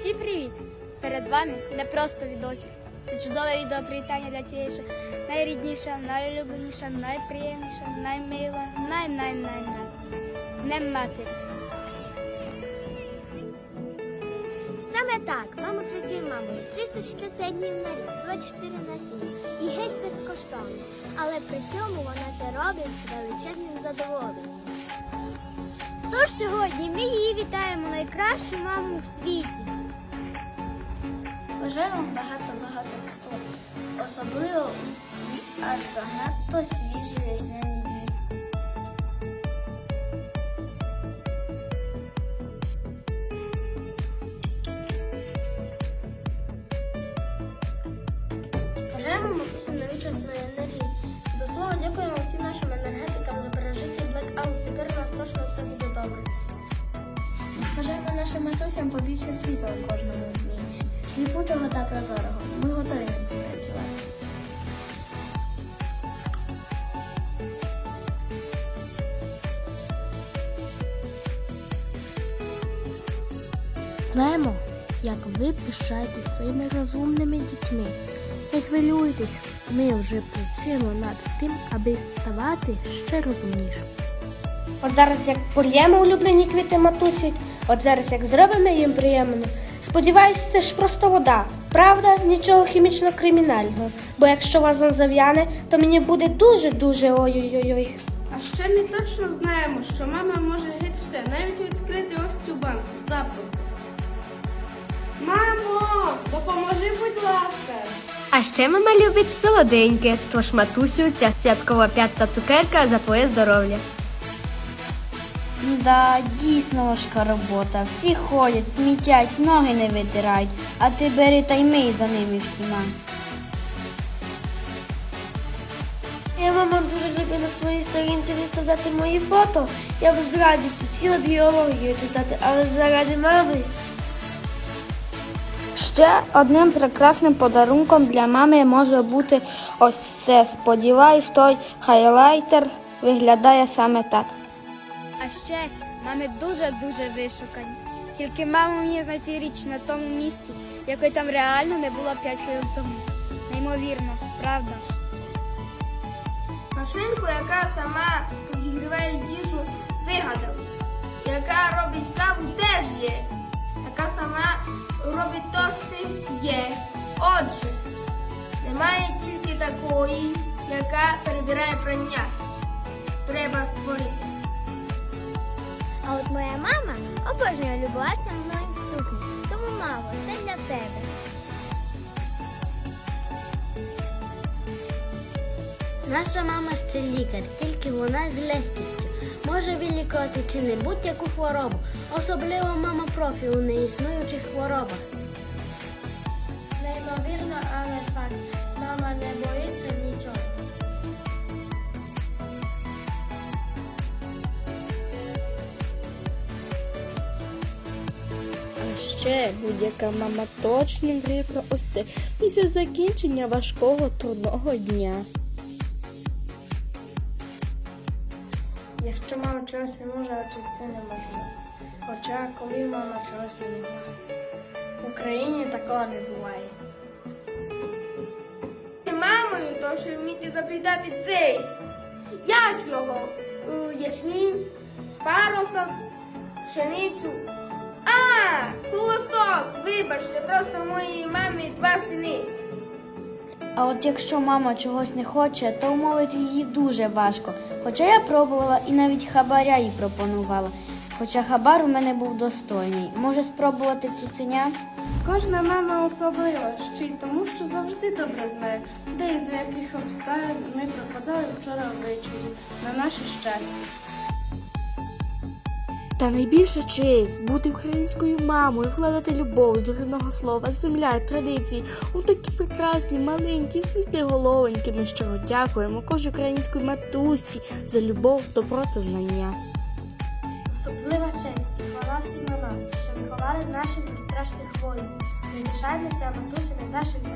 Всім привіт! Перед вами не просто відосик. Це чудове відео привітання для тієї, що найрідніша, найулюбленіша, найприємніша, наймила, най-най-най-най. З Днем матері. Саме так, мама працює мамою 365 днів на рік, 24 на 7 і геть безкоштовно. Але при цьому вона це робить з величезним задоволенням. Тож сьогодні ми її вітаємо найкращу маму в світі. Бажаю вам багато-багато хто, особливо у ці аж занадто свіжі дні. Бажаємо матусям невичерпної енергії. До слова, дякуємо всім нашим енергетикам за пережитий блекаут. Тепер нас точно все буде добре. Бажаємо нашим матусям побільше світла кожному дні. Сліпучого та прозорого. Ми готові над цим працювати. Знаємо, як ви пишаєтесь своїми розумними дітьми. Не хвилюйтесь, ми вже працюємо над тим, аби ставати ще розумнішими. От зараз як полємо улюблені квіти матусі, от зараз як зробимо їм приємно. Сподіваюсь, це ж просто вода. Правда, нічого хімічно кримінального. Бо якщо вазон зав'яне, то мені буде дуже-дуже ой-ой-ой. А ще ми точно знаємо, що мама може геть все, навіть відкрити ось цю банку запросто. Мамо, допоможи, будь ласка. А ще мама любить солоденьке, тож матусю ця святкова п'ята цукерка за твоє здоров'я. Да, дійсно важка робота. Всі ходять, смітять, ноги не витирають, а ти бери та й мий за ними всіма. Я мама дуже любить на своїй сторінці виставляти мої фото. Я б з радістю сіла біологію читати, але ж заради мами. Ще одним прекрасним подарунком для мами може бути ось це. Сподіваюсь, той хайлайтер виглядає саме так. А ще мами дуже-дуже вишукані. Тільки маму мені знайти річ на тому місці, якої там реально не було 5 хвилин тому. Неймовірно, правда ж? Машинку, яка сама розігріває їжу, вигадав. Яка робить каву, теж є. Яка сама робить тости, є. Отже, немає тільки такої, яка перебирає прання. Треба створити. А от моя мама обожнює любуватися мною в сукні. Тому, мамо, це для тебе. Наша мама ще лікар, тільки вона з легкістю. Може вилікувати чи не будь-яку хворобу, особливо мама профі у неіснуючих хворобах. Неймовірно, але факт. Мама не боїться нічого. А ще будь-яка мама точно мріє про це після закінчення важкого трудного дня. Якщо мама чогось не може, очі це неможливо. Хоча коли мама чогось не може. В Україні такого не буває. Мамою, то що вміти заплітати цей. Як його? Е, Ясмінь, паросок, пшеницю. А, колосок! Вибачте, просто моїй мамі два сини. А от якщо мама чогось не хоче, то умовити її дуже важко. Хоча я пробувала і навіть хабаря їй пропонувала. Хоча хабар у мене був достойний. Може спробувати цуценя? Кожна мама особлива, ще й тому, що завжди добре знає, де і за яких обставин ми пропадали вчора ввечері на наше щастя. Та найбільша честь бути українською мамою, вкладати любов до рідного слова, земля, традиції у такі прекрасні, маленькі, світлі головоньки. Ми щиро дякуємо кожній українській матусі за любов, добро та знання. Особлива честь і хвала всім нам, що виховали наших безстрашних воїнів. Ми пишаємося матусями наших